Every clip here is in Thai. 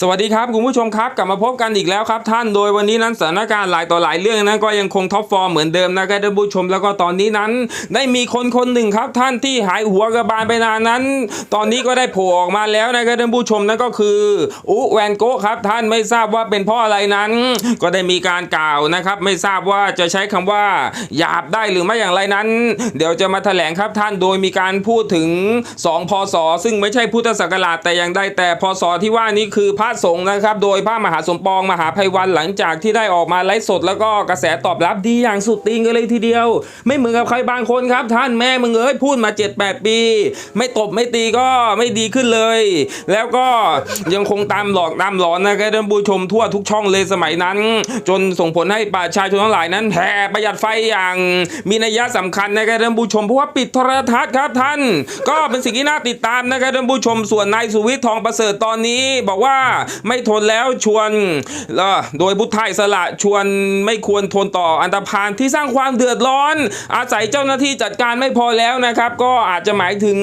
สวัสดีครับคุณผู้ชมครับกลับมาพบกันอีกแล้วครับท่านโดยวันนี้นั้นสถานการณ์หลายต่อหลายเรื่องนั้นก็ยังคงท็อปฟอร์มเหมือนเดิมนะครับท่านผู้ชมแล้วก็ตอนนี้นั้น ได้มีคนคนหนึ่งครับ ท่านที่หายหัวกระบาลไปนานนั้น ตอนนี้ก็ได้โผล่ออกมาแล้วนะครับท่านผู้ชมนั่นก็คืออุแวนโกครับท่านไม่ทราบว่าเป็นเพราะอะไรนั้น ก็ได้มีการกล่าวนะครับ ไม่ทราบว่าจะใช้คำว่าหยาบได้หรือไม่อย่างไรนั้น เดี๋ยวจะมาแถลงครับท่านโดยมีการพูดถึง 2 พศ ซึ่งไม่ใช่พุทธศักราชแต่อย่างใดแต่พศที่ว่านี้คือพระสงฆ์นะครับ โดยพระมหาสมปองมหาภัยวันหลังจากที่ได้ออกมาไลฟ์สด แล้วก็กระแสตอบรับดีอย่างสุดติงกันเลยทีเดียว ไม่เหมือนกับใครบางคนครับ ท่านแม่มึงเอ้ยพูดมา 7-8 ปี ไม่ตบไม่ตีก็ไม่ดีขึ้นเลย แล้วก็ยังคงตามหลอกตามหลอนนะครับท่านผู้ชมทั่วทุกช่องเลยสมัยนั้น จนส่งผลให้ประชาชนทั้งหลายนั้นแห่ประหยัดไฟอย่างมีนัยยะสำคัญนะครับท่านผู้ชมเพราะว่าปิดโทรทัศน์ครับท่าน ก็เป็นสิ่งที่น่าติดตามนะครับท่านผู้ชมส่วนนายสุวิทย์ทองประเสริฐตอนนี้ บอกว่าไม่ทนแล้วชวนโดยพุทธอิสระชวนไม่ควรทนต่ออันตรพานที่สร้างความเดือดร้อน อาศัยเจ้าหน้าที่จัดการไม่พอแล้วนะครับ ก็อาจจะหมายถึง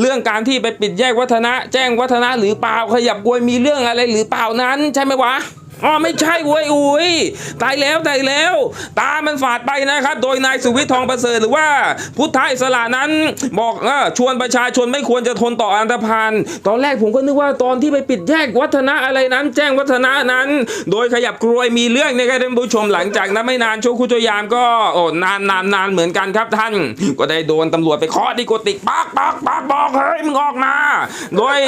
เรื่องการที่ไปปิดแยกวัฒนะ แจ้งวัฒนะหรือเปล่าขยับกลวยมีเรื่องอะไรหรือเปล่านั้นใช่ไหมวะ อ๋อไม่ใช่เว้ยอุ้ยตายแล้วตายแล้ว ตามันฝาดไปนะครับ โดยนายสุวิทย์ทองประเสริฐหรือว่า พุทธอิสระนั้นบอกเออชวนประชาชนไม่ควรจะทนต่ออันตรพานตอนแรกผมก็นึกว่าตอนที่ไปปิดแยกวัฒนะอะไรนั้น แจ้งวัฒนะนั้น โดยขยับกรวยมีเรื่องนะครับท่านผู้ชมหลังจากนั้นไม่นานโชคุโจยามก็โอ้นานนานนานเหมือนกันครับท่าน ก็ได้โดนตำรวจไปเคาะที่กุฏิปักปักปักบอกเฮ้ยมึงออกมา โดย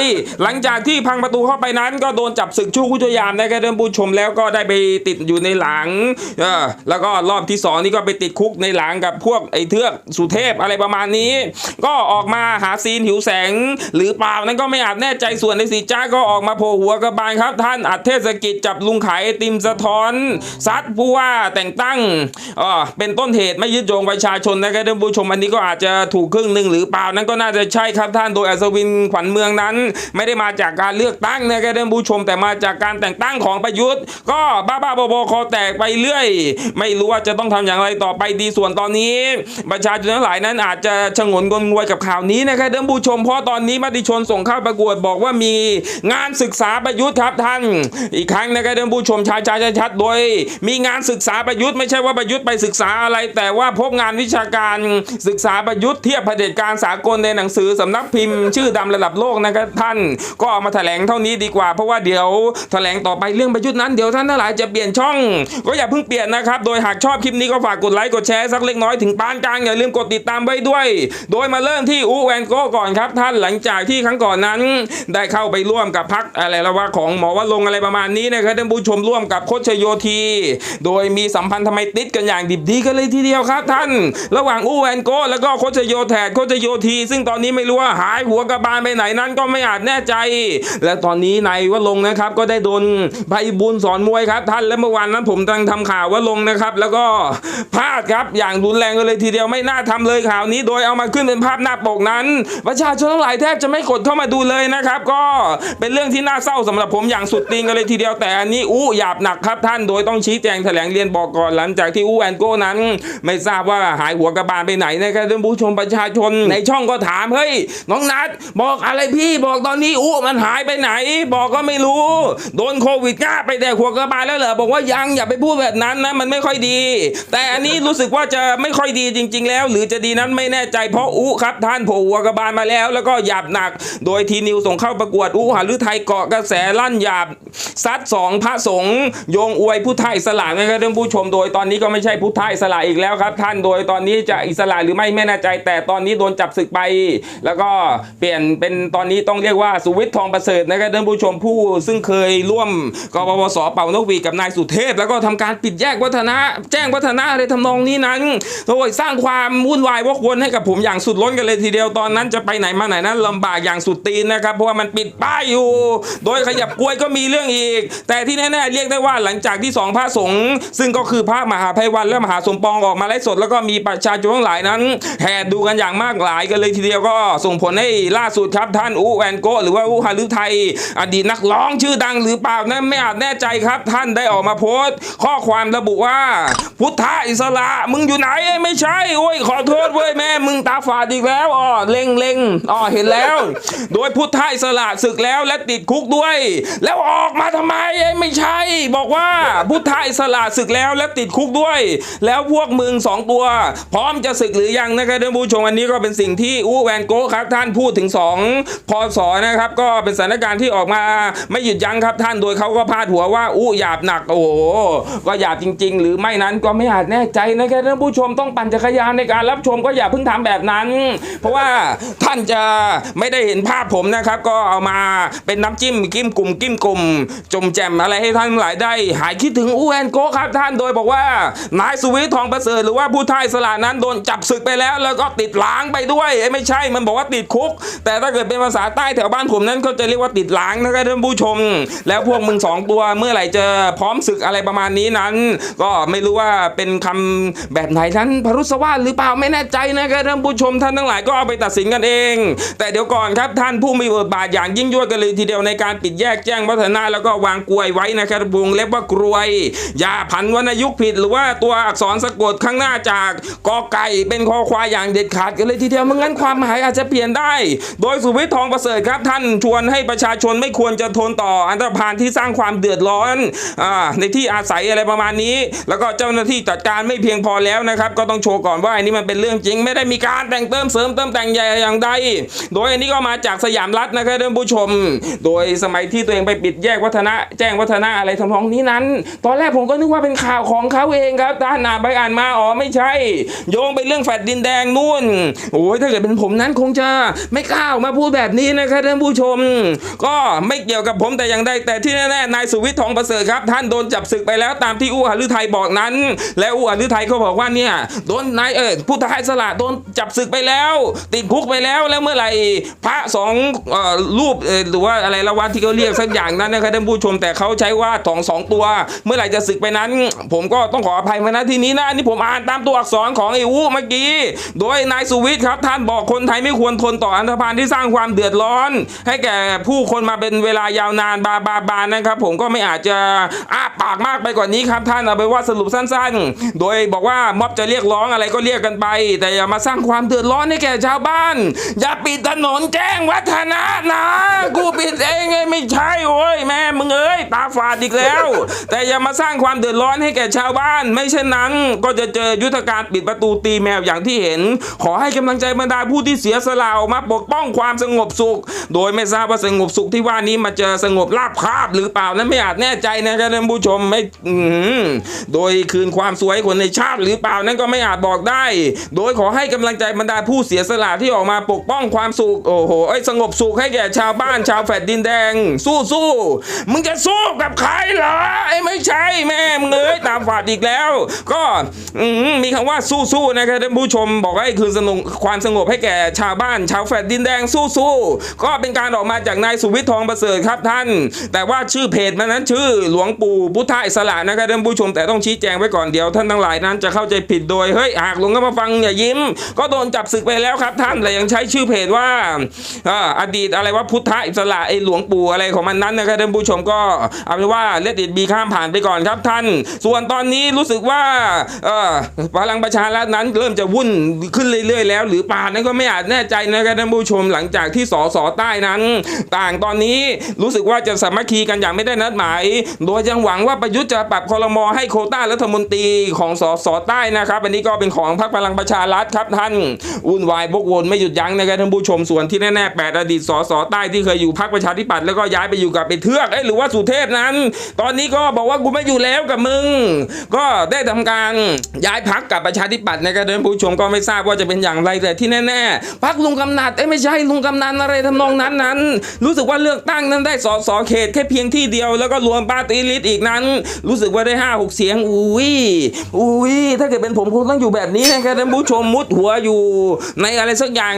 หลังจากที่พังประตูเข้าไปนั้น ก็โดนจับศึกชูคุโจยามนะครับท่านผู้ชมแล้วก็ได้ไปติดอยู่ในหลังเออแล้วก็รอบที่สองนี่ก็ไปติดคุกในหลังกับพวกไอ้เทือกสุเทพอะไรประมาณนี้ ก็ออกมาหาซีนหิวแสง หรือเปล่านั้นก็ไม่อาจแน่ใจส่วนในสีจ้าก็ออกมาโผล่หัวกระบาลครับ ท่านอัดเทศกิจจับลุงขายไอติมสะท้อนซัดผู้ว่าแต่งตั้งเออเป็นต้นเหตุไม่ยึดโยงประชาชนนะครับท่านผู้ชมอันนี้ก็อาจจะถูกครึ่งหนึ่งหรือเปล่านั้นก็น่าจะใช่ครับท่านโดยอัศวินขวัญเมืองนั้น ไม่ได้มาจากการเลือกตั้งนะครับท่านผู้ชมแต่มาจากการแต่งตั้งของประยุทธ์ก็บ้าบ้าๆบอๆคอแตกไปเรื่อย ไม่รู้ว่าจะต้องทำอย่างไรต่อไปดีส่วนตอนนี้ ประชาชนทั้งหลายนั้นอาจจะชงนงนงวยกับข่าวนี้นะครับท่านผู้ชมเพราะตอนนี้มติชนส่งเข้าประกวดบอกว่ามีงานศึกษาประยุทธ์ครับท่าน อีกครั้งนะครับท่านผู้ชมชายชายชัดโดย มีงานศึกษาประยุทธ์ไม่ใช่ว่าประยุทธ์ไปศึกษาอะไร แต่ว่าพบงานวิชาการศึกษาประยุทธ์เทียบเผด็จการสากลในหนังสือสำนักพิมพ์ ชื่อดำระดับโลกนะครับท่าน ก็เอามาแถลงเท่านี้ดีกว่า เพราะว่าเดี๋ยวแถลงต่อไปเรื่องประยุทธ์นั้นเดี๋ยวท่านทั้งหลายจะเปลี่ยนช่อง ก็อย่าเพิ่งเปลี่ยนนะครับ โดยหากชอบคลิปนี้ก็ฝากกดไลค์กดแชร์สักเล็กน้อยถึงปานกลางอย่าลืมกดติดตามไว้ด้วย โดยมาเริ่มที่อูแวนโกก่อนครับ ท่านหลังจากที่ครั้งก่อนนั้น ได้เข้าไปร่วมกับพักอะไรละว่าของหมอว่าลงอะไรประมาณนี้นะครับท่านผู้ชมร่วมกับโคชโยธีโดยมีสัมพันธ์ทำไมติดกันอย่างดิบดีกันเลยทีเดียวครับ ท่าน ระหว่างอูแวนโกแล้วก็โคชโยแทดโคชโยธีซึ่งตอนนี้ไม่รู้ว่าหายหัวกระบาลไปไหนนั้นก็ไม่อาจแน่ใจ และตอนนี้นายว่าลงนะครับก็ได้โดนใบบุญสอนมวยครับท่านและเมื่อวานนั้นผมกำลังทำข่าวว่าลงนะครับ แล้วก็พลาดครับอย่างรุนแรงเลยทีเดียวไม่น่าทำเลยข่าวนี้ โดยเอามาขึ้นเป็นภาพหน้าปกนั้นประชาชนทั้งหลายแทบจะไม่กดเข้ามาดูเลยนะครับ ก็เป็นเรื่องที่น่าเศร้าสำหรับผมอย่างสุดติงกันเลยทีเดียวแต่อันนี้อู้หยาบหนักครับท่านโดยต้องชี้แจงแถลงเรียนบอกก่อนหลังจากที่อู้แอนโก้นั้น ไม่ทราบว่าหายหัวกระบาลไปไหนนะครับท่านผู้ชมประชาชนในช่องก็ถามเฮ้ยน้องนัดบอกอะไรพี่บอกตอนนี้อู้มันหายไปไหน บอกก็ไม่รู้ โดนโควิดก้าไปแต่หัวกระบาลแล้วเหรอบอกว่ายังอย่าไปพูดแบบนั้นนะมันไม่ค่อยดี แต่อันนี้รู้สึกว่าจะไม่ค่อยดีจริง ๆ แล้ว หรือจะดีนั้นไม่แน่ใจเพราะอู้ครับท่านโผล่หัวกระบาลมาแล้ว แล้วก็หยาบหนัก โดยทีนิวส่งเข้าประกวดอู้หารือไทยเกาะกระแสลั่นหยาบซัดสองพระสงฆ์โยงอวยผู้ไทยสละนะครับท่านผู้ชมโดยตอนนี้ก็ไม่ใช่ผู้ไทยสละอีกแล้วครับ ท่านโดยตอนนี้จะอิสระหรือไม่ไม่แน่ใจ แต่ตอนนี้โดนจับศึกไป แล้วก็เปลี่ยนเป็นตอนนี้ต้องเรียกว่าสุวิทย์ทองประเสริฐนะครับท่านผู้ชมผู้ซึ่งเคยร่วมกปปสเป่านกหวีดกับนายสุเทพ แล้วก็ทำการปิดแยกวัฒนะ แจ้งวัฒนะอะไรทำนองนี้นั้นโดยสร้างความวุ่นวายวกวนให้กับผมอย่างสุดล้นกันเลยทีเดียวตอนนั้นจะไปไหนมาไหนนั้นลำบากอย่างสุดตีนนะครับเพราะว่ามันปิดป้ายอยู่ โดยขยับกล้วยก็มีเรื่องอีก แต่ที่แน่ๆเรียกได้ว่าหลังจากที่สองพระสงฆ์ซึ่งก็คือพระมหาภัยวันและมหาสมปองออกมาไลฟ์สด แล้วก็มีประชาชนทั้งหลายนั้นแห่ดูกันอย่างมากหลายกันเลยทีเดียวก็ส่งผลให้ล่าสุดครับท่านอูแวนโกหรือว่าอูฮารุไทย อดีตนักร้องชื่อดังหรือเปล่านั้นไม่อาจแน่ใจครับท่านได้ออกมาโพสต์ ข้อความระบุว่า พุทธอิสระมึงอยู่ไหนเอ้ไม่ใช่โอ้ยขอโทษเว้ยแม่มึงตาฝาดอีกแล้วอ๋อเล็งเล็งอ๋อเห็นแล้ว โดยพุทธอิสระศึกแล้วและติดคุกด้วย แล้วออกมาทำไมเอ้ไม่ใช่ บอกว่าพุทธอิสระศึกแล้วและติดคุกด้วย แล้วพวกมึงสองตัว พร้อมจะศึกหรือยังนะครับท่านผู้ชมอันนี้ก็เป็นสิ่งที่อู้แวนโก้ครับท่านพูดถึง2พศนะครับ ก็เป็นสถานการณ์ที่ออกมาไม่หยุดยั้งครับท่านโดยเขาก็พาดหัวว่าอู้หยาบหนักโอ้โหก็หยาบจริง ๆ หรือไม่นั้นก็ไม่อาจแน่ใจนะครับท่านผู้ชมต้องปั่นจักรยานในการรับชมก็อย่าเพิ่งทำแบบนั้น เพราะว่าท่านจะไม่ได้เห็นภาพผมนะครับ ก็เอามาเป็นน้ำจิ้มกิ้มกลุ่มกิ้มกลุ่มจมแจมอะไรให้ท่านหลายได้ หายคิดถึงอู้แอนโกครับท่านโดยบอกว่านายสุวิทย์ทองประเสริฐหรือว่าผู้ท้ายสละนั้นโดนจับศึกไปแล้ว แล้วก็ติดล้างไปด้วยเอ้ยไม่ใช่มันบอกว่าติดคุก แต่ถ้าเกิดเป็นภาษาใต้แถวบ้านผมนั้นก็จะเรียกว่าติดล้างนะครับท่านผู้ชม แล้วพวกมึงสองตัวเมื่อไหร่จะพร้อมศึกอะไรประมาณนี้นั้น ก็ไม่รู้ว่าเป็นคำแบบไหนนั้นพรุษวาสหรือเปล่าไม่แน่ใจนะครับท่านผู้ชมท่านทั้งหลายก็เอาไปตัดสินกันเอง แต่เดี๋ยวก่อนครับท่านผู้มีบทบาทอย่างยิ่งยวดกันเลยทีเดียวในการปิดแยกแจ้งวัฒนะแล้วก็วางกลวยไว้นะครับวงเล็บว่ากลวยอย่าผันวรรณยุกผิดหรือว่าตัวอักษรสะกดข้างหน้าจากกอไก่เป็นคอควายอย่างเด็ดขาดกันเลยทีเดียวไม่งั้นความหมายอาจจะเปลี่ยนได้ โดยสุวิทย์ทองประเสริฐครับท่านชวนให้ประชาชนไม่ควรจะทนต่ออันตรพานที่สร้างความเดือดร้อนอ่าในที่อาศัยอะไรประมาณนี้ แล้วก็เจ้าหน้าที่จัดการไม่เพียงพอแล้วนะครับ ก็ต้องโชว์ก่อนว่าอันนี้มันเป็นเรื่องจริง ไม่ได้มีการแต่งเติมเสริมเติมแต่งใหญ่อย่างใดโดยอันนี้ก็มาจากสยามรัฐนะครับท่านผู้ชม โดยสมัยที่ตัวเองไปปิดแยกวัฒนะแจ้งวัฒนะอะไรทำนองนี้นั้น ตอนแรกผมก็นึกว่าเป็นข่าวของเขาเองครับท่านอ่านไปอ่านมาอ๋อไม่ใช่ โยงไปเรื่องแฟดดินแดงนู่นโอ้ยถ้าเกิดเป็นผมนั้นคงจะไม่กล้ามาพูดแบบนี้นะครับท่านผู้ชม ก็ไม่เกี่ยวกับผมแต่อย่างใดแต่ที่แน่ๆนายสุวิทย์ทองประเสริฐครับ ท่านโดนจับศึกไปแล้วตามที่อู้หฤทัยบอกนั้น และอู้หฤทัยก็บอกว่าเนี่ยโดนนายเออผู้ท้ายสละโดนจับศึกไปแล้ว ติดคุกไปแล้วแล้วเมื่อไหร่พระสองเอ่อรูปเอ่อหรือว่าอะไรละวันที่เขาเรียกสักอย่างนั้นนะครับท่านผู้ชมแต่เขาใช้ว่าสองสองตัว เมื่อไหร่จะศึกไปนั้น ผมก็ต้องขออภัยมาณที่นี้นะอันนี่ผมอ่านตามตัวอักษรของไอ้อู้เมื่อกี้ โดยนายสุวิทย์ครับ ท่านบอกคนไทยไม่ควรทนต่ออันธพาลที่สร้างความเดือดร้อน ให้แก่ผู้คนมาเป็นเวลายาวนานบาบาบานนะครับ ผมก็ไม่อาจจะอ้าปากมากไปกว่านี้ครับท่านเอาไปว่าสรุปสั้นๆ โดยบอกว่าม็อบจะเรียกร้องอะไรก็เรียกกันไป แต่อย่ามาสร้างความเดือดร้อนให้แก่ชาวบ้าน อย่าปิดถนนแจ้งวัฒนะนะกูปิดเองไงไม่ใช่โว้ยแม่มึงเอ้ยตาฝาดอีกแล้ว แต่อย่ามาสร้างความเดือดร้อนให้แก่ชาวบ้าน ไม่เช่นนั้น ก็จะเจอยุทธการปิดประตูตีแมวอย่างที่เห็น ขอให้กำลังใจบรรดาผู้ที่เสียสละออกมาปกป้องความสงบสุข โดยไม่ทราบว่าสงบสุขที่ว่านี้มาเจอสงบราบคาบหรือเปล่านั้นไม่อาจแน่ใจนะครับท่านผู้ชมไม่โดยคืนความสวยให้คนในชาติหรือเปล่านั้นก็ไม่อาจบอกได้ โดยขอให้กำลังใจบรรดาผู้เสียสละที่ออกมาปกป้องความสุขโอ้โหไอ้สงบสุขให้แก่ชาวบ้านชาวแฟดดินแดง สู้สู้มึงจะสู้กับใครเหรอไอ้ไม่ใช่แม่มึงเอ้ยตามฝาดอีกแล้ว ก็อมีคำว่าสู้สู้นะครับท่านผู้ชมบอกให้คืนสงบความสงบให้แก่ชาวบ้าน ชาวแฟดดินแดงสู้สู้ก็เป็นการออกมาจากนายสุวิทย์ทองประเสริฐครับท่าน แต่ว่าชื่อเพจมันนั้นชื่อหลวงปู่พุทธอิสระนะครับท่านผู้ชมแต่ต้องชี้แจงไว้ก่อนเดี๋ยวท่านทั้งหลายนั้นจะเข้าใจผิดโดยเฮ้ยหากหลวงก็มาฟังอย่ายิ้ม ก็โดนจับศึกไปแล้วครับท่านแต่ยังใช้ชื่อเพจว่าอาอดีตอะไรว่าพุทธอิสระไอหลวงปู่อะไรของมันนั้นนะครับท่านผู้ชมก็เอาเป็นว่าเลดิตบีข้ามผ่านไปก่อนครับท่าน ส่วนตอนนี้รู้สึกว่าพลังประชารัฐนั้นเริ่มจะวุ่นขึ้นเรื่อยๆ แล้ว หรือเปล่านั้นก็ไม่อาจแน่ใจนะครับท่านผู้ชมหลังจากที่สสใต้นั้น ต่างตอนนี้รู้สึกว่าจะสามัคคีกันอย่างไม่ได้นัดหมายโดยยังหวังว่าประยุทธ์จะปรับคอรมอให้โคต้ารัฐมนตรีของสสใต้นะครับ อันนี้ก็เป็นของพรรคพลังประชารัฐครับท่านวุ่นวายบกวนไม่หยุดยั้งนะครับท่านผู้ชมส่วนที่แน่ๆแปดอดีตสสใต้ที่เคยอยู่พรรคประชาธิปัตย์แล้วก็ย้ายไปอยู่กับไปเทือกเอ้หรือว่าสุเทพนั้น ตอนนี้ก็บอกว่ากูไม่อยู่แล้วกับมึง ก็ได้ทำการย้ายพักกับประชาธิปัตย์นะครับท่านผู้ชมก็ไม่ทราบว่าจะเป็นอย่างไรแต่ที่แน่ๆพักลุงกำนัดเอ้ไม่ใช่ลุงกำนันอะไรทำนองนั้นนั้น รู้สึกว่าเลือกตั้งนั้นได้สสเขตแค่เพียงที่เดียวแล้วก็รวมปาร์ตี้ลิสต์อีกนั้น รู้สึกว่าได้ห้าหกเสียง อุ้ยอุ้ยถ้าเกิดเป็นผมคงต้องอยู่แบบนี้นะครับท่านผู้ชมมุดหัวอยู่ ในอะไรสักอย่าง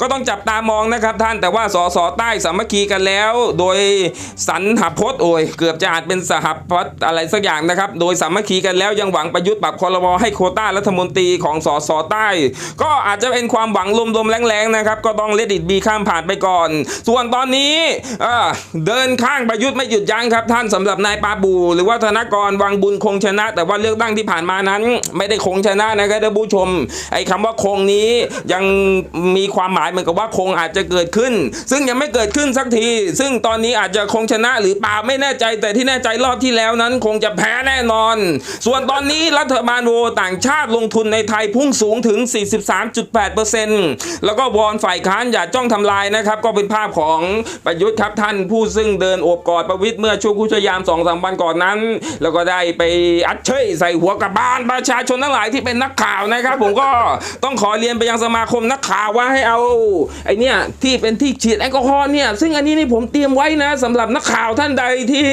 ก็ต้องจับตามองนะครับท่านแต่ว่าสสใต้สามัคคีกันแล้ว โดยสันหพจน์โอ้ยเกือบจะอาจเป็นสหพจน์อะไรสักอย่างนะครับ โดยสามัคคีกันแล้วยังหวังประยุทธ์ปรับคอรมอให้โคต้ารัฐมนตรีของสสใต้ ก็อาจจะเป็นความหวังลมๆแรงๆนะครับ ก็ต้องเลดิตบีข้ามผ่านไปก่อน ส่วนตอนนี้เดินข้างประยุทธ์ไม่หยุดยั้งครับท่านสำหรับนายปาบู หรือว่าธนกรวังบุญคงชนะ แต่ว่าเลือกตั้งที่ผ่านมานั้น ไม่ได้คงชนะนะครับท่านผู้ชม ไอ้คำว่าคงนี้ยังมีความหมายเหมือนกับว่าคงอาจจะเกิดขึ้น ซึ่งยังไม่เกิดขึ้นสักที ซึ่งตอนนี้อาจจะคงชนะหรือเปล่าไม่แน่ใจ แต่ที่แน่ใจรอบที่แล้วนั้น คงจะแพ้แน่นอน ส่วนตอนนี้รัฐบาลโวต่างชาติลงทุนในไทยพุ่งสูงถึง 43.8%แล้วก็วอนฝ่ายค้านอย่าจ้องทำลายนะครับ ก็เป็นภาพของประยุทธ์ครับท่านผู้ซึ่งเดินโอบกอดประวิทย์เมื่อช่วงคุชยามสองสามวันก่อนนั้น แล้วก็ได้ไปอัดเชยใส่หัวกระบาลประชาชนทั้งหลายที่เป็นนักข่าวนะครับ ผมก็ต้องขอเรียนไปยังสมาคมนักข่าวว่าให้เอาไอเนี่ยที่เป็นที่ฉีดแอลกอฮอล์เนี่ยซึ่งอันนี้นี่ผมเตรียมไว้นะสำหรับนักข่าวท่านใดที่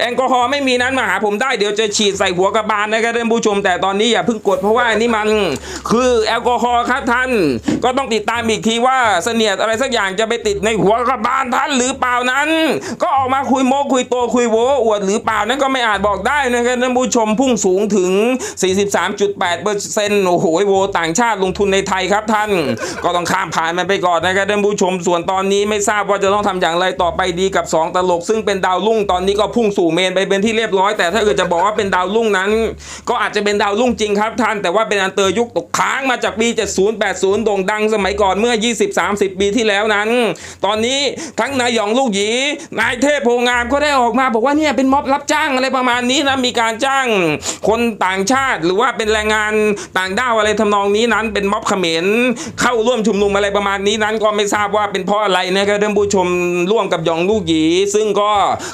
แอลกอฮอล์ไม่มีนั้นมาหาผมได้เดี๋ยวจะฉีดใส่หัวกระบาลนะครับท่านผู้ชม แต่ตอนนี้อย่าเพิ่งกดเพราะว่าอันนี้มันคือแอลกอฮอล์ครับท่าน ก็ต้องติดตามอีกทีว่าเสนียดอะไรสักอย่างจะไปติดในหัวกระบาลท่านหรือเปล่านั้น ก็ออกมาคุยโมคุยโตคุยโวอวดหรือเปล่านั้นก็ไม่อาจบอกได้นะครับท่านผู้ชมพุ่งสูงถึง 43.8เปอร์เซ็นต์โอ้โหโวต่างชาติลงทุนในไทยครับท่าน ก็ต้องข้ามผ่านมันไปก่อนนะครับท่านผู้ชมส่วนตอนนี้ไม่ทราบว่าจะต้องทำอย่างไรต่อไปดีกับ 2 ตลก ซึ่งเป็นดาวรุ่งตอนนี้ก็พุ่งสู่เมนไปเป็นที่เรียบร้อย แต่ถ้าเกิดจะบอกว่าเป็นดาวรุ่งนั้น ก็อาจจะเป็นดาวรุ่งจริงครับท่าน แต่ว่าเป็นอันเตอร์ยุคตกค้างมาจากปี 70 80 โด่งดังสมัยก่อนเมื่อ 20 30 ปีที่แล้วนั้น ตอนนี้ทั้งนายหยองลูกหยีนายเทพโพงามก็ได้ออกมาบอกว่าเนี่ยเป็นม็อบรับจ้างอะไรประมาณนี้นะมีการจ้างคนต่างชาติ หรือว่าเป็นแรงงานต่างด้าวอะไรทำนองนี้นั้น เป็นม็อบเขมรเข้าร่วมชุมนุมอะไรประมาณนี้นั้นก็ไม่ทราบว่าเป็นเพราะอะไรนะครับท่านผู้ชมร่วมกับยองลูกหยีซึ่งก็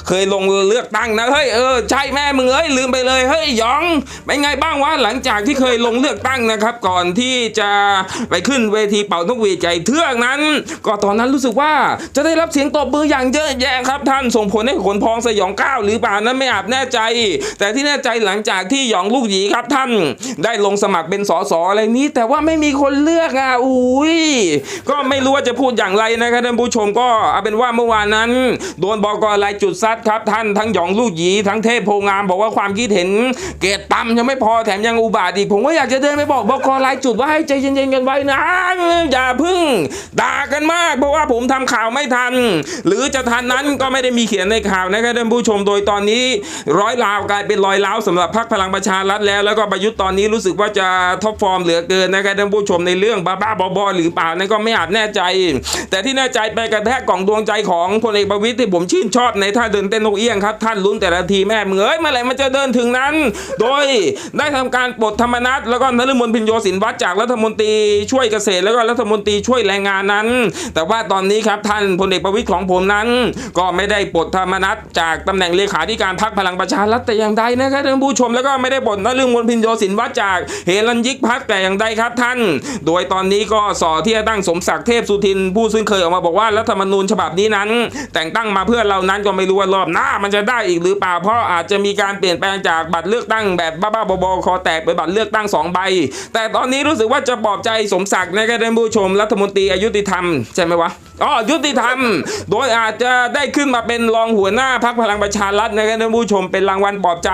เคยลงเลือกตั้งนะเฮ้ยเออใช่แม่มึงเอ้ยลืมไปเลยเฮ้ยยองเป็นไงบ้างวะหลังจากที่เคยลงเลือกตั้งนะครับ ก่อนที่จะไปขึ้นเวทีเป่านกหวีดใจเทือกนั้น ก็ตอนนั้นรู้สึกว่าจะได้รับเสียงตบมืออย่างเยอะแยะครับ ท่านส่งผลให้ขนพองสยองก้าวหรือเปล่านั้นไม่อาจแน่ใจ แต่ที่แน่ใจหลังจากที่หยองลูกหยีครับท่าน ได้ลงสมัครเป็นสสอะไรนี้ แต่ว่าไม่มีคนเลือกอะอุ้ยก็ไม่รู้ว่าจะพูดอย่างไรนะครับท่านผู้ชมก็เอาเป็นว่าเมื่อวานนั้นโดนบกรายจุดซัดครับท่านทั้งหยองลูกหยีทั้งเทพโพงามบอกว่าความคิดเห็นเกรดต่ำยังไม่พอแถมยังอุบาทอีก ผมก็อยากจะเดินไปบอกบกรายจุดว่าให้ใจเย็นๆกันไว้นะ อย่าเพึ่งด่ากันมาก เพราะว่าผมทำข่าวไม่ทัน หรือจะทันนั้นก็ไม่ได้มีเขียนในข่าวนะครับท่านผู้ชมโดยตอนนี้ร้อยลาวกลายเป็นรอยล้าวสำหรับพรรคพลังประชารัฐแล้ว แล้วก็ประยุทธ์ตอนนี้รู้สึกว่าจะท็อปฟอร์มเหลือเกินนะครับท่านผู้ชมในเรื่องบ้าๆบอๆหรือเปล่านั่นก็ไม่อาจแน่ใจ แต่ที่แน่ใจไปกระแทกกล่องดวงใจของพลเอกประวิตยที่ผมชื่นชอบในท่าเดินเต้นนกเอี้ยงครับท่านลุ้นแต่ละทีแม่เมือยเมื่อไหร่มันจะเดินถึงนั้น โดยได้ทำการปลดธรรมนัตแล้วก็นฤมลพินโยสินวัตรจากรัฐมนตรีช่วยเกษตรแล้วก็รัฐมนตรีช่วยแรงงานนั้น แต่ว่าตอนนี้ครับท่านพลเอกประวิตยของผมนั้น ก็ไม่ได้ปลดธรรมนัตจากตำแหน่งเลขาธิการพรรคพลังประชารัฐแต่อย่างใดนะครับท่านผู้ชมแล้วก็ไม่ได้ปลดนฤมลพินโยสินวัตรจากเฮรัญยิกพักแต่อย่างใดครับท่าน โดยตอนนี้ก็สอที่จะตั้งสมศักดิ์เทพสุทิน ผู้ซึ่งเคยออกมาบอกว่ารัฐธรรมนูญฉบับนี้นั้น แต่งตั้งมาเพื่อเรานั้นก็ไม่รู้ว่ารอบหน้า มันจะได้อีกหรือเปล่าเพราะอาจจะมีการเปลี่ยนแปลงจากบัตรเลือกตั้งแบบบ้าๆบอๆคอแตกเป็นบัตรเลือกตั้งสองใบแต่ตอนนี้รู้สึกว่าจะปลอบใจสมศักดิ์นะครับท่านผู้ชมรัฐมนตรีอายุติธรรมใช่ไหมวะอ๋อยุติธรรม โดยอาจจะได้ขึ้นมาเป็นรองหัวหน้าพักพลังประชารัฐนะครับท่านผู้ชมเป็นรางวัลปลอบใจ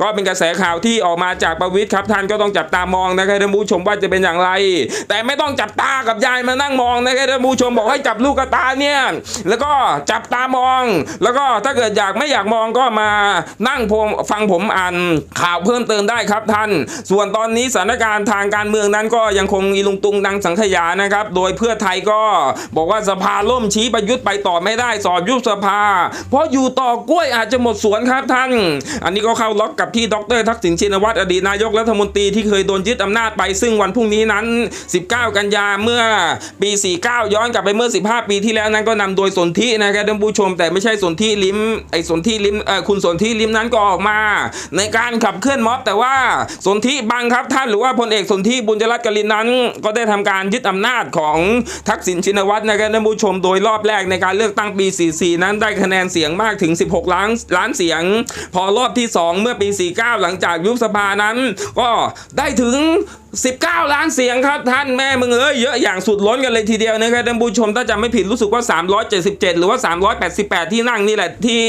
ก็เป็นกระแสข่าวที่ออกมาจากประวิทย์ครับ ท่านก็ต้องจับตามองนะครับท่านผู้ชมว่าจะเป็นอย่างไร แต่ไม่ต้องจับตากับยายมานั่งมองนะครับท่านผู้ชมบอกให้จับลูกตาเนี่ยแล้วก็จับตามอง แล้วก็ถ้าเกิดอยากไม่อยากมองก็มานั่งผมฟังผมอ่านข่าวเพิ่มเติมได้ครับท่าน ส่วนตอนนี้สถานการณ์ทางการเมืองนั้นก็ยังคงอีลุงตุงดังสังขยานะครับ โดยเพื่อไทยก็บอกว่าสภาล่มชี้ประยุทธ์ไปต่อไม่ได้สอบยุบสภา เพราะอยู่ต่อกล้วยอาจจะหมดสวนครับท่าน อันนี้ก็เข้าล็อกกับที่ดรทักษิณชินวัตรอดีตนายกรัฐมนตรีที่เคยโดนยึดอำนาจไป ซึ่งวันพรุ่งนี้นั้น 19 กันยาเมื่อปี 49 ย้อนกลับไปเมื่อ 15 ปีที่แล้วนั้นก็นำโดยสนธินะครับท่านผู้ชม แต่ไม่ใช่สนธิลิมไอ้สนธิลิมเออคุณสนธิลิมนั้นก็ออกมา ในการขับเคลื่อนม็อบ แต่ว่าสนธิบังครับท่านหรือว่าพลเอกสนธิบุญจรัตน์กลินนั้น ก็ได้ทำการยึดอำนาจของทักษิณชินวัตรนะครับท่านผู้ชมโดยรอบแรกในการเลือกตั้งปี 44 นั้นได้คะแนนเสียงมากถึง 16ล้านล้านเสียง พอรอบที่ 2 เมื่อปี 49 หลังจากยุบสภานั้น ก็ได้ถึง 19 ล้านเสียงครับท่านแม่มึงเอ้ยเยอะอย่างสุดล้นกันเลยทีเดียวนะครับท่านผู้ชมถ้าจำไม่ผิดรู้สึกว่า 377 หรือว่า 388 ที่นั่งนี่แหละที่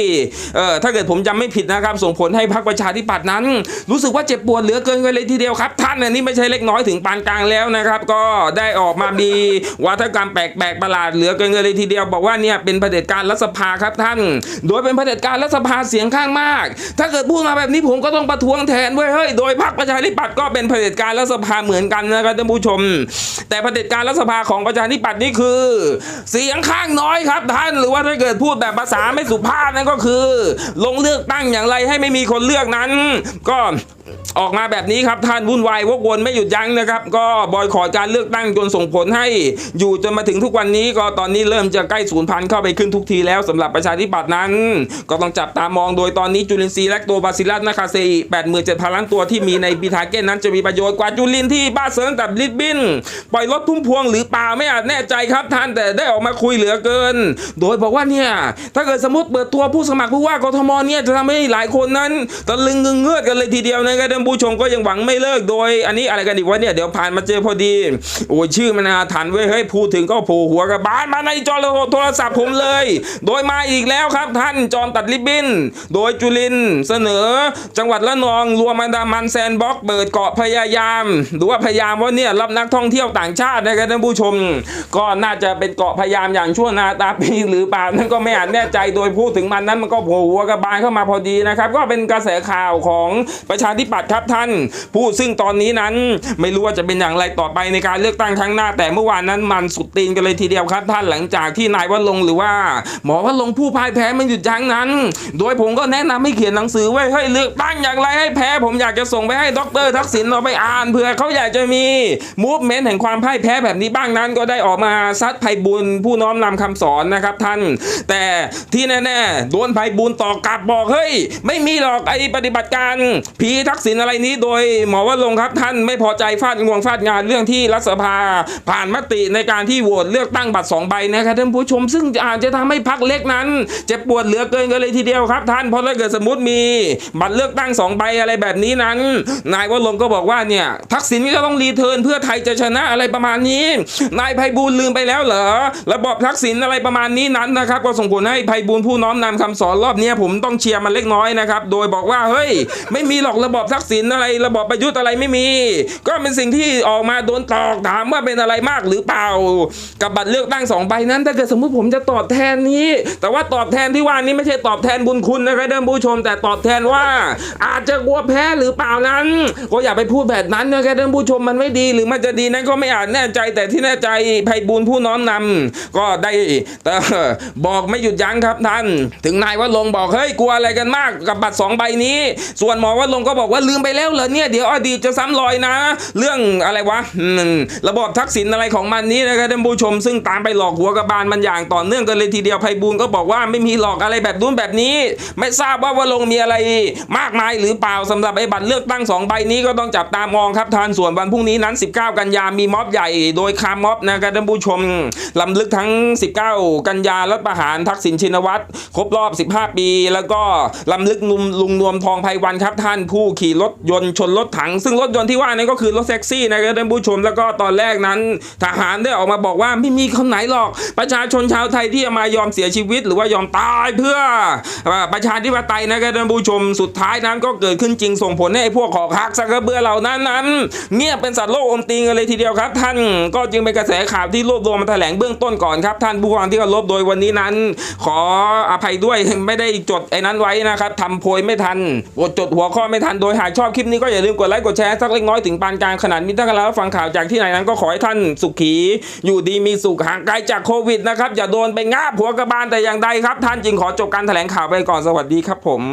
เอ่อถ้าเกิดผมจำไม่ผิดนะครับ ส่งผลให้พรรคประชาธิปัตย์นั้น รู้สึกว่าเจ็บปวดเหลือเกินกันเลยทีเดียวครับ ท่านอันนี้ไม่ใช่เล็กน้อยถึงปานกลางแล้วนะครับ ก็ได้ออกมามีวัฒกรรมแปลกๆประหลาดเหลือเกินกันเลยทีเดียว บอกว่าเนี่ยเป็นเผด็จการรัฐสภาครับท่าน โดยเป็นเผด็จการรัฐสภาเสียงข้างมาก ถ้าเกิดพูดมาแบบนี้ผมก็ต้องประท้วงแทนเว้ยเฮ้ยโดยพรรคประชาธิปัตย์ก็เป็นเผด็จการรัฐสภาเหมือนกันนะครับท่านผู้ชม แต่ประเด็จการรัฐสภาของประชาธิปัตย์นี่คือ เสียงข้างน้อยครับท่านหรือว่าถ้าเกิดพูดแบบภาษาไม่สุภาพนั่นก็คือ ลงเลือกตั้งอย่างไรให้ไม่มีคนเลือกนั้น ก็ ออกมาแบบนี้ครับท่านวุ่นวายวกวนไม่หยุดยั้งนะครับ ก็บอยคอรดการเลือกตั้งจนส่งผลให้อยู่จนมาถึงทุกวันนี้ก็ตอนนี้เริ่มจะใกล้ศูนย์พันเข้าไปขึ้นทุกทีแล้วสำหรับประชาธิปัตย์นั้น ก็ต้องจับตามองโดยตอนนี้จุลินทรีย์และตัวบาซิลัสนาคาเซอี87,000ล้านตัวที่มีในบีทาเก้นนั้นจะมีประโยชน์กว่าจุลินที่บ้าเสริงตับลิดบิน ปล่อยรถพุ่มพวงหรือเปล่าไม่อาจแน่ใจครับท่านแต่ได้ออกมาคุยเหลือเกิน โดยบอกว่าเนี่ยถ้าเกิดสมมติเปิดตัวผู้สมัครผู้ว่ากทมเนี่ยจะทำให้หลายคนนั้นตะลึงงึงเงือดกันเลยทีเดียวนะครับท่านผู้ชมก็ยังหวังไม่เลิกโดย อันนี้อะไรกันอีกวะเนี่ยเดี๋ยวผ่านมาเจอพอดีโอ้ยชื่อมันอาถรรพ์เว้ยเฮ้ยพูดถึงก็โผล่หัวกับบานมาในจอโทรศัพท์ผมเลย โดยมาอีกแล้วครับท่านจอมตัดริบบิ้น โดยจุลินเสนอ จังหวัดละนองรวมอันดามันแซนบ็อกเปิดเกาะพยายามหรือว่าพยายามว่าเนี่ยรับนักท่องเที่ยวต่างชาตินะครับท่านผู้ชม ก็น่าจะเป็นเกาะพยายามอย่างชั่วนาตาปีหรือเปล่านั่นก็ไม่อาจแน่ใจโดยพูดถึงมันนั้นมันก็โผล่หัวกระบาลเข้ามาพอดีนะครับก็เป็นกระแสข่าวของประชาธิปัตยครับท่าน ผู้ซึ่งตอนนี้นั้นไม่รู้ว่าจะเป็นอย่างไรต่อไปในการเลือกตั้งครั้งหน้า แต่เมื่อวานนั้นมันสุดตีนกันเลยทีเดียวครับท่านหลังจากที่นายวะลงหรือว่า หมอวะลงผู้พ่ายแพ้มันหยุดยั้งนั้น โดยผมก็แนะนำให้เขียนหนังสือไว้ให้เลือกตั้งอย่างไรให้แพ้ ผมอยากจะส่งไปให้ดรทักษิณเอาไปอ่านเผื่อเขาอยากจะมีมูฟเมนต์แห่งความพ่ายแพ้แบบนี้บ้างนั้นก็ได้ออกมาซัดไพบุญผู้น้อมนำคำสอนนะครับท่าน แต่ที่แน่ๆโดนไพบุญต่อกลับบอกเฮ้ยไม่มีหรอกไอปฏิบัติการผีทักษิณอะไรนี้โดยหมอวะลงครับท่านไม่พอใจฟาดงวงฟาดงานเรื่องที่รัฐสภา ผ่านมติในการที่โหวตเลือกตั้งบัตรสองใบนะครับท่านผู้ชมซึ่งอาจจะทำให้พักเล็กนั้นเจ็บปวดเหลือเกินกันเลยทีเดียวครับ ท่านเพราะถ้าเกิดสมมติมีบัตรเลือกตั้งสองใบอะไรแบบนี้นั้น นายวะลงก็บอกว่าเนี่ยทักษิณก็ต้องรีเทิร์นเพื่อไทยจะชนะอะไรประมาณนี้ นายไพบูลลืมไปแล้วเหรอระบอบทักษิณอะไรประมาณนี้นั้นนะครับ ก็ส่งผลให้ไพบูลผู้น้อมนำคำสอนรอบนี้ผมต้องเชียร์มันเล็กน้อยนะครับโดยบอกว่าเฮ้ยไม่มีหรอกระบอบทัักษิณอะไรระบอบประยุทธ์อะไรไม่มี ก็เป็นสิ่งที่ออกมาโดนตอกถามว่าเป็นอะไรมากหรือเปล่า กับบัตรเลือกตั้งสองใบนั้น ถ้าเกิดสมมติผมจะตอบแทนนี้ แต่ว่าตอบแทนที่ว่านี้ไม่ใช่ตอบแทนบุญคุณนะครับท่านผู้ชม แต่ตอบแทนว่า อาจจะกลัวแพ้หรือเปล่านั้น ก็อย่าไปพูดแบบนั้นนะครับท่านผู้ชมมันไม่ดีหรือมันจะดีนั้นก็ไม่อาจแน่ใจแต่ที่แน่ใจไพบูลย์ผู้น้อมนำก็ได้แต่บอกไม่หยุดยั้งครับท่าน ถึงนายว่าลงบอกเฮ้ยกลัวอะไรกันมากกับบัตรสองใบนี้ ส่วนหมอว่าลงก็บอกว่าลืมไปแล้วเหรอเนี่ยเดี๋ยวอดีตจะซ้ำรอยนะ เรื่องอะไรวะระบบทักษิณอะไรของมันนี้นะครับท่านผู้ชม ซึ่งตามไปหลอกหัวกระบาลมันอย่างต่อเนื่องกันเลยทีเดียวไพบูลก็บอกว่าไม่มีหลอกอะไรแบบนู้นแบบนี้ ไม่ทราบว่าวลงมีอะไรมากมายหรือเปล่าสำหรับไอ้บัตรเลือกตั้งสองใบนี้ก็ต้องจับตามองครับทานส่วนวันพรุ่งนี้นั้น 19 กันยามีม็อบใหญ่โดยคาม็อบนะครับท่านผู้ชมลำลึกทั้ง 19 กันยารัฐประหารทักษิณชินวัตรครบรอบ 15 ปี แล้วก็ลำลึกลุงลุงนวมทองไพวันครับท่านผู้ขี่รถยนต์ชนรถถัง ซึ่งรถยนต์ที่ว่านั้นก็คือรถแท็กซี่นะครับท่านผู้ชมแล้วก็ตอนแรกนั้น ทหารได้ออกมาบอกว่าไม่มีคนไหนหรอก ประชาชนชาวไทยที่จะมายอมเสียชีวิต หรือว่ายอมตายเพื่อประชาธิปไตยนะครับท่านผู้ชมสุดท้ายนั้นก็เกิดขึ้นจริงส่งผลให้พวกขอคักสักกระเบือเหล่านั้นนั้นเงียบเป็นสัตว์โลกอมตีนกันเลยทีเดียวครับ ท่านก็จึงเป็นกระแสข่าวที่รวบรวมมาแถลงเบื้องต้นก่อนครับ ท่านผู้ฟังที่เคารพโดยวันนี้นั้น ขออภัยด้วยไม่ได้จดไอ้นั้นไว้นะครับทำโพยไม่ทันจดหัวข้อไม่ทันโดยหากชอบคลิปนี้ก็อย่าลืมกดไลค์กดแชร์สักเล็กน้อยถึงปานกลางขนาดนี้ถ้ากันแล้วฟังข่าวจากที่ไหนนั้นก็ขอให้ท่านสุขี อยู่ดีมีสุขห่างไกลจากโควิดนะครับ อย่าโดนไปงาบหัวกระบาลแต่อย่างใดครับ ท่านจึงขอจบการแถลงข่าวไปก่อนสวัสดีครับผม